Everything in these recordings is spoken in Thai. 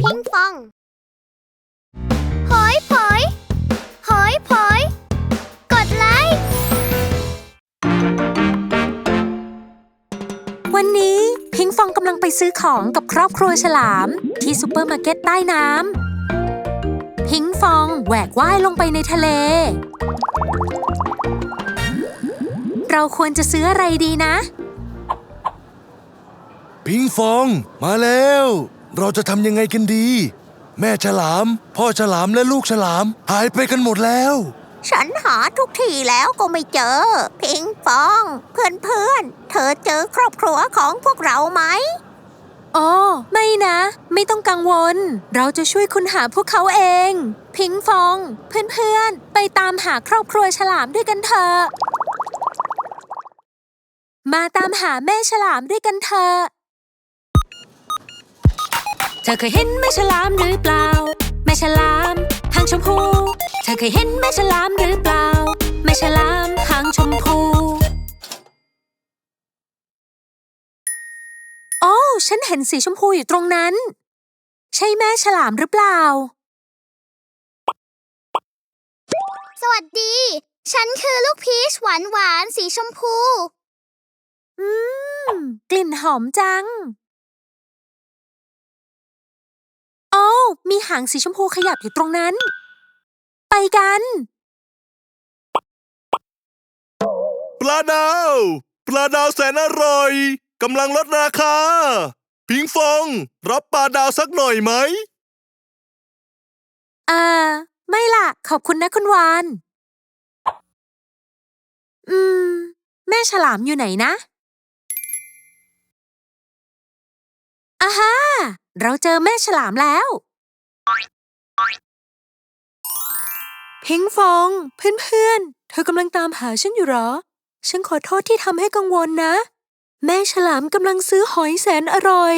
พิงฟอง หอยผอย หอยผอย กดไลค์ วันนี้พิงฟองกำลังไปซื้อของกับครอบครัวฉลาม ที่ซูเปอร์มาร์เก็ตใต้น้ำ พิงฟองแหวกว่ายลงไปในทะเล เราควรจะซื้ออะไรดีนะ พิงฟองมาแล้ว เราจะทำยังไงกันดี แม่ฉลาม พ่อฉลามและลูกฉลาม หายไปกันหมดแล้ว ฉันหาทุกที่แล้วก็ไม่เจอ พิงฟอง เพื่อนเพื่อนๆเธอเจอครอบครัวของพวกเราไหมอ๋อไม่นะ ไม่ต้องกังวล เราจะช่วยคุณหาพวกเขาเอง พิงฟอง เพื่อนๆ ไปตามหาครอบครัวฉลามด้วยกันเถอะมาตามหาแม่ฉลามด้วยกันเถอะ เธอเคยเห็นแม่ฉลามหรือเปล่า แม่ฉลามหางชมพู เธอเคยเห็นแม่ฉลามหรือเปล่า แม่ฉลามหางชมพู โอ้ฉันเห็นสีชมพูอยู่ตรงนั้น ใช่แม่ฉลามหรือเปล่า สวัสดี ฉันคือลูกพีชหวานหวานๆสีชมพู อืม กลิ่นหอมจัง มีหางสีชมพูขยับอยู่ตรงนั้น ไปกัน ปลาดาว ปลาดาวแสนอร่อยกำลังลดราคา พิงฟอง รับปลาดาวสักหน่อยไหมอ่าไม่ล่ะ ขอบคุณนะคุณวาน อืม แม่ฉลามอยู่ไหนนะอาฮาเราเจอแม่ฉลามแล้ว พิงฟอง เพื่อนๆ เธอกำลังตามหาฉันอยู่หรอ ฉันขอโทษที่ทำให้กังวลนะ แม่ฉลามกำลังซื้อหอยแสนอร่อย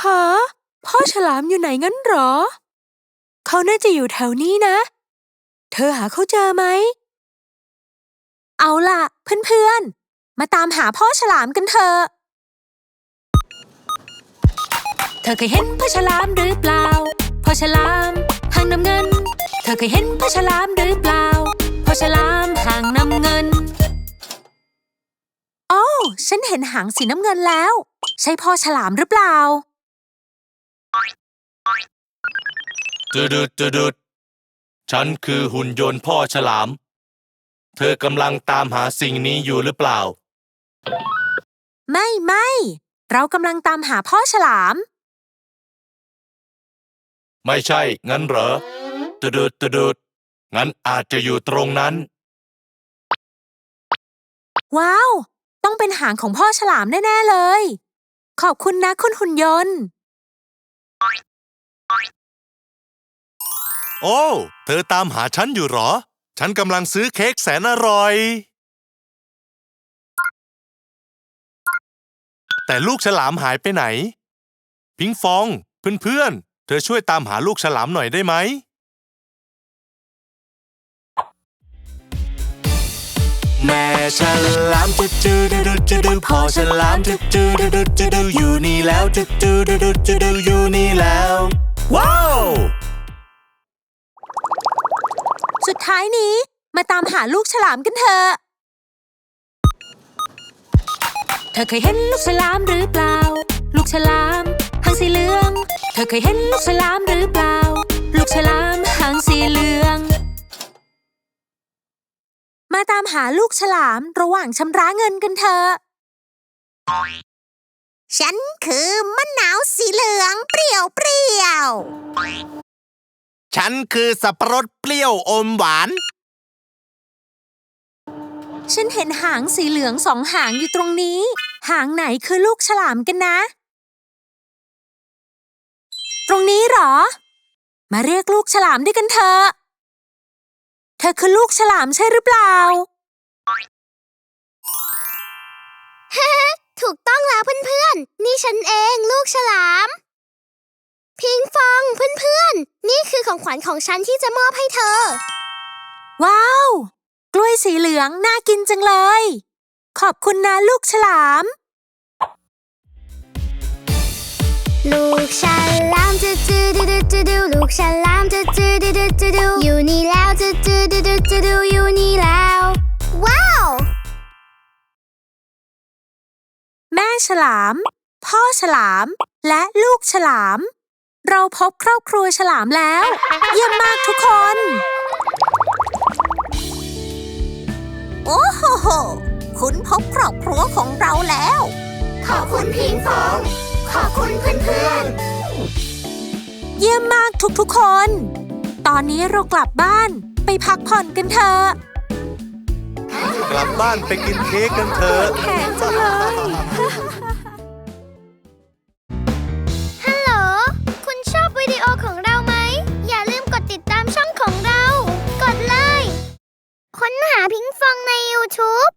หาพ่อฉลามอยู่ไหนงั้นหรอ เขาน่าจะอยู่แถวนี้นะ เธอหาเขาเจอไหม เอาล่ะ เพื่อนๆ มาตามหาพ่อฉลามกันเถอะ เธอเคยเห็นพ่อฉลามหรือเปล่าพ่อฉลามหางน้ำเงิน เธอเคยเห็นพ่อฉลามหรือเปล่าพ่อฉลามหางน้ำเงิน โอ้ ฉันเห็นหางสีน้ำเงินแล้ว ใช่พ่อฉลามหรือเปล่า ตืดดตืดฉันคือหุ่นยนต์พ่อฉลาม เธอกำลังตามหาสิ่งนี้อยู่หรือเปล่า ไม่ไม่ เรากำลังตามหาพ่อฉลาม ไม่ใช่ งั้นเหรอตืดดตืดงั้นอาจจะอยู่ตรงนั้น ว้าว ต้องเป็นหางของพ่อฉลามแน่ ๆ เลย ขอบคุณนะคุณหุ่นยนต์ โอ้ เธอตามหาฉันอยู่เหรอ ฉันกำลังซื้อเค้กแสนอร่อย แต่ลูกฉลามหายไปไหน พิงฟอง เพื่อนๆ เธอช่วยตามหาลูกฉลามหน่อยได้ไหม แม่ฉลามจุดจูดูดูจูดูพ่อฉลามจุดจูดูดูจูดูอยู่นี่แล้วจุดจูดูดูจูดูอยู่นี่แล้ว ว้าว สุดท้ายนี้มาตามหาลูกฉลามกันเถอะ เธอเคยเห็นลูกฉลามหรือเปล่า ลูกฉลามหางสีเหลือง เธอเคยเห็นลูกฉลามหรือเปล่า ลูกฉลามหางสีเหลือง มาตามหาลูกฉลามระหว่างชำระเงินกันเถอะ ฉันคือมะนาวสีเหลืองเปรี้ยวเปรี้ยวฉันคือสับปะรดเปรี้ยวอมหวาน ฉันเห็นหางสีเหลืองสองหางอยู่ตรงนี้ หางไหนคือลูกฉลามกันนะ ตรงนี้เหรอ มาเรียกลูกฉลามด้วยกันเถอะ เธอคือลูกฉลามใช่หรือเปล่าถูกต้องแล้วเพื่อนๆ นี่ฉันเองลูกฉลาม พิงฟองเพื่อนๆ นี่คือของขวัญของฉันที่จะมอบให้เธอ ว้าว กล้วยสีเหลืองน่ากินจังเลย ขอบคุณนะลูกฉลาม ลูกฉลาม จูจูดูดูดูดูลูกฉลามจูจูดูดูดูดูอยู่นี่แล้วจูจูดูดูดูดูอยู่นี่แล้ว ว้าว แม่ฉลาม พ่อฉลาม และลูกฉลาม เราพบครอบครัวฉลามแล้ว เยี่ยมมากทุกคน โอ้โหโหคุณพบครอบครัวของเราแล้ว ขอบคุณพิงฟอง ขอบคุณเพื่อน เยี่ยมมากทุกๆคน ตอนนี้เรากลับบ้านไปพักผ่อนกันเถอะ กลับบ้านไปกินเค้กกันเถอะ แข็งจังเลยๆฮัลโหล คุณชอบวิดีโอของเราไหม อย่าลืมกดติดตามช่องของเรา กดเลย ค้นหาพิงฟองใน YouTube